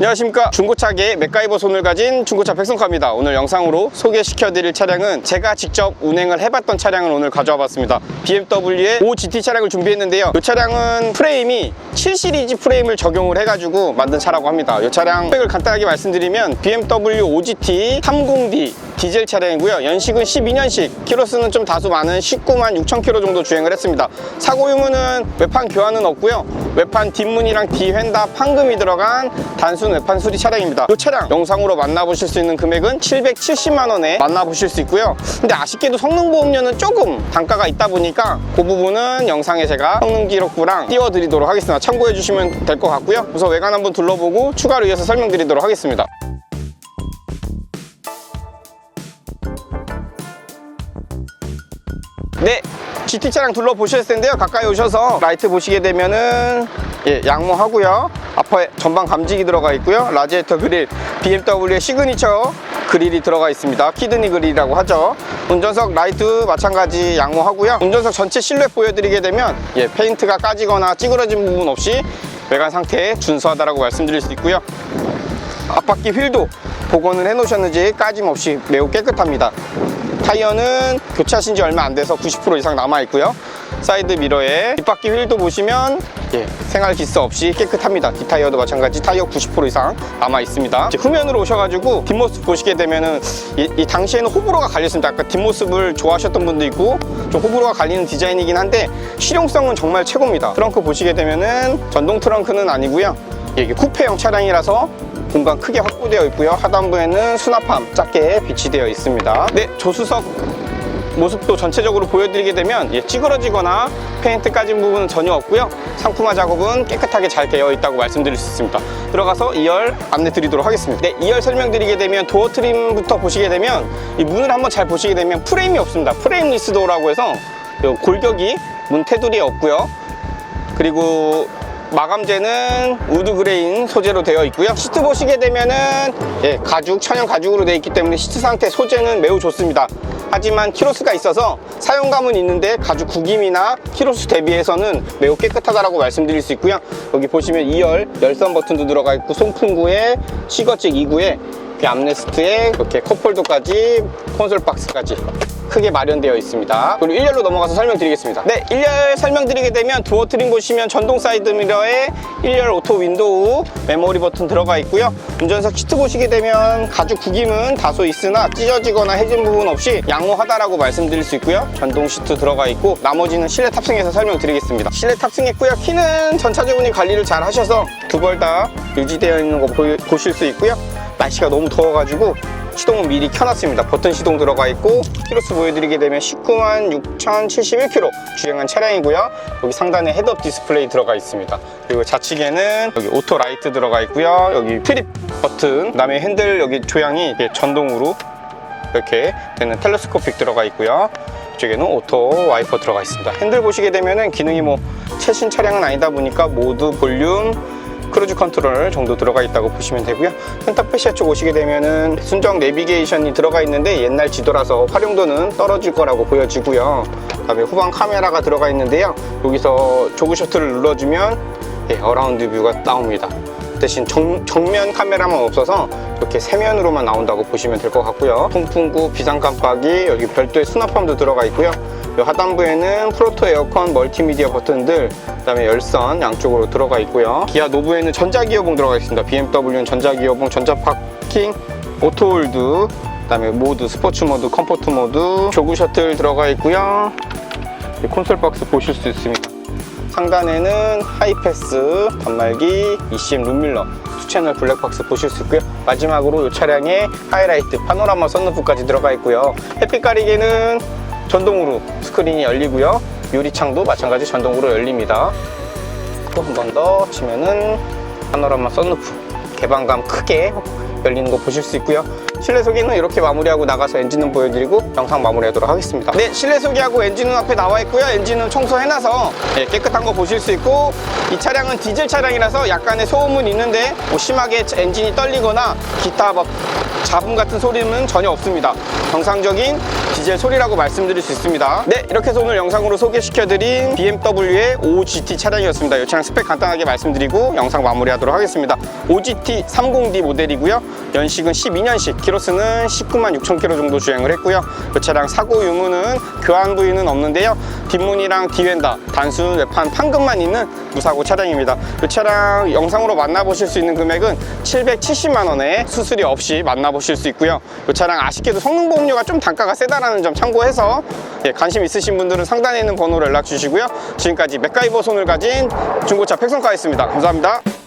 안녕하십니까. 중고차계 맥가이버 손을 가진 중고차 백성카입니다. 오늘 영상으로 소개시켜 드릴 차량은 제가 직접 운행을 해봤던 차량을 오늘 가져와 봤습니다. BMW의 5GT 차량을 준비했는데요. 이 차량은 프레임이 7시리즈 프레임을 적용을 해가지고 만든 차라고 합니다. 이 차량 스펙을 간단하게 말씀드리면 BMW 5GT 30D 디젤 차량이고요. 연식은 12년식. 키로수는 좀 다소 많은 19만 6천 킬로 정도 주행을 했습니다. 사고 유무는 외판 교환은 없고요. 외판 뒷문이랑 뒤휀다 판금이 들어간 단순 외판 수리 차량입니다. 이 차량 영상으로 만나보실 수 있는 금액은 770만 원에 만나보실 수 있고요. 근데 아쉽게도 성능 보험료는 조금 단가가 있다 보니까 그 부분은 영상에 제가 성능 기록부랑 띄워드리도록 하겠습니다. 참고해 주시면 될 것 같고요. 우선 외관 한번 둘러보고 추가로 이어서 설명드리도록 하겠습니다 네, GT 차량 둘러보셨을 텐데요. 가까이 오셔서 라이트 보시게 되면은 예, 양모하고요. 앞에 전방 감지기 들어가 있고요. 라지에이터 그릴, BMW의 시그니처 그릴이 들어가 있습니다. 키드니 그릴이라고 하죠. 운전석 라이트 마찬가지 양모하고요. 운전석 전체 실루엣 보여드리게 되면 예, 페인트가 까지거나 찌그러진 부분 없이 외관 상태에 준수하다라고 말씀드릴 수 있고요. 앞바퀴 휠도 복원을 해 놓으셨는지 까짐없이 매우 깨끗합니다. 타이어는 교체하신 지 얼마 안 돼서 90% 이상 남아 있고요. 사이드 미러에 뒷바퀴 휠도 보시면 예, 생활 기스 없이 깨끗합니다. 뒷타이어도 마찬가지 타이어 90% 이상 남아 있습니다. 후면으로 오셔가지고 뒷모습 보시게 되면은 이, 이 당시에는 호불호가 갈렸습니다. 아까 뒷모습을 좋아하셨던 분도 있고 좀 호불호가 갈리는 디자인이긴 한데 실용성은 정말 최고입니다. 트렁크 보시게 되면은 전동 트렁크는 아니고요. 예, 이게 쿠페형 차량이라서 공간 크게 확보되어 있고요. 하단부에는 수납함 작게 비치되어 있습니다. 네, 조수석 모습도 전체적으로 보여드리게 되면 예, 찌그러지거나 페인트 까진 부분은 전혀 없고요. 상품화 작업은 깨끗하게 잘 되어 있다고 말씀드릴 수 있습니다. 들어가서 2열 안내 드리도록 하겠습니다. 네, 2열 설명드리게 되면 도어 트림부터 보시게 되면 이 문을 한번 잘 보시게 되면 프레임이 없습니다. 프레임리스 도어라고 해서 요 골격이 문 테두리에 없고요. 그리고 마감재는 우드 그레인 소재로 되어 있고요. 시트 보시게 되면은 예, 가죽 천연 가죽으로 되어 있기 때문에 시트 상태 소재는 매우 좋습니다. 하지만 키로수가 있어서 사용감은 있는데 가죽 구김이나 키로수 대비해서는 매우 깨끗하다고 말씀드릴 수 있고요. 여기 보시면 2열 열선 버튼도 들어가 있고 송풍구에 시거잭 2구에 암레스트에 이렇게 컵홀더까지 콘솔 박스까지 크게 마련되어 있습니다. 그리고 1열로 넘어가서 설명드리겠습니다. 네, 1열 설명드리게 되면 도어 트림 보시면 전동 사이드 미러에 1열 오토 윈도우 메모리 버튼 들어가 있고요. 운전석 시트 보시게 되면 가죽 구김은 다소 있으나 찢어지거나 해진 부분 없이 양호하다라고 말씀드릴 수 있고요. 전동 시트 들어가 있고 나머지는 실내 탑승해서 설명드리겠습니다. 실내 탑승했고요. 키는 전차주분이 관리를 잘 하셔서 두 벌 다 유지되어 있는 거 보, 보실 수 있고요. 날씨가 너무 더워가지고 시동은 미리 켜놨습니다. 버튼 시동 들어가 있고 키로수 보여드리게 되면 19만 6,071km 주행한 차량이고요. 여기 상단에 헤드업 디스플레이 들어가 있습니다. 그리고 좌측에는 여기 오토 라이트 들어가 있고요. 여기 트립 버튼, 그 다음에 핸들 여기 조향이 전동으로 이렇게 되는 텔레스코픽 들어가 있고요. 이쪽에는 오토 와이퍼 들어가 있습니다. 핸들 보시게 되면은 기능이 뭐 최신 차량은 아니다 보니까 모드, 볼륨, 크루즈 컨트롤 정도 들어가 있다고 보시면 되고요. 센터페시아 쪽 오시게 되면은 순정 내비게이션이 들어가 있는데 옛날 지도라서 활용도는 떨어질 거라고 보여지고요. 그다음에 후방 카메라가 들어가 있는데요. 여기서 조그 셔틀을 눌러주면 예, 어라운드 뷰가 나옵니다. 대신 정, 정면 카메라만 없어서 이렇게 세면으로만 나온다고 보시면 될 것 같고요. 통풍구, 비상 깜빡이, 여기 별도의 수납함도 들어가 있고요. 이 하단부에는 프로토 에어컨 멀티미디어 버튼들, 그 다음에 열선 양쪽으로 들어가 있고요. 기아 노브에는 전자기어봉 들어가 있습니다. BMW는 전자기어봉, 전자파킹, 오토홀드, 그 다음에 모드, 스포츠 모드, 컴포트 모드, 조그 셔틀 들어가 있고요. 이 콘솔 박스 보실 수 있습니다. 상단에는 하이패스, 단말기, ECM 룸밀러, 투채널 블랙박스 보실 수 있고요. 마지막으로 이 차량에 하이라이트, 파노라마 썬루프까지 들어가 있고요. 햇빛 가리개는 전동으로 스크린이 열리고요. 유리창도 마찬가지 전동으로 열립니다. 또 한 번 더 치면은 파노라마 썬루프 개방감 크게 열리는 거 보실 수 있고요. 실내 소개는 이렇게 마무리하고 나가서 엔진룸 보여드리고 영상 마무리하도록 하겠습니다. 네, 실내 소개하고 엔진룸 앞에 나와 있고요. 엔진룸 청소해놔서 예, 깨끗한 거 보실 수 있고 이 차량은 디젤 차량이라서 약간의 소음은 있는데 뭐 심하게 엔진이 떨리거나 기타 막 잡음 같은 소리는 전혀 없습니다. 정상적인 디젤 소리라고 말씀드릴 수 있습니다. 네, 이렇게 해서 오늘 영상으로 소개시켜드린 BMW의 5GT 차량이었습니다. 이 차량 스펙 간단하게 말씀드리고 영상 마무리하도록 하겠습니다. 5GT 30D 모델이고요. 연식은 12년식, 키로수는 19만 6천 킬로 정도 주행을 했고요. 이 차량 사고 유무는 교환 부위는 없는데요. 뒷문이랑 뒤엔다 단순 외판 판금만 있는 무사고 차량입니다. 이 차량 영상으로 만나보실 수 있는 금액은 770만 원에 수수료 없이 만나보실 수 있고요. 이 차량 아쉽게도 성능 보험료가 좀 단가가 세다라는 점 참고해서 예, 관심 있으신 분들은 상단에 있는 번호로 연락 주시고요. 지금까지 맥가이버 손을 가진 중고차 팩성카였습니다. 감사합니다.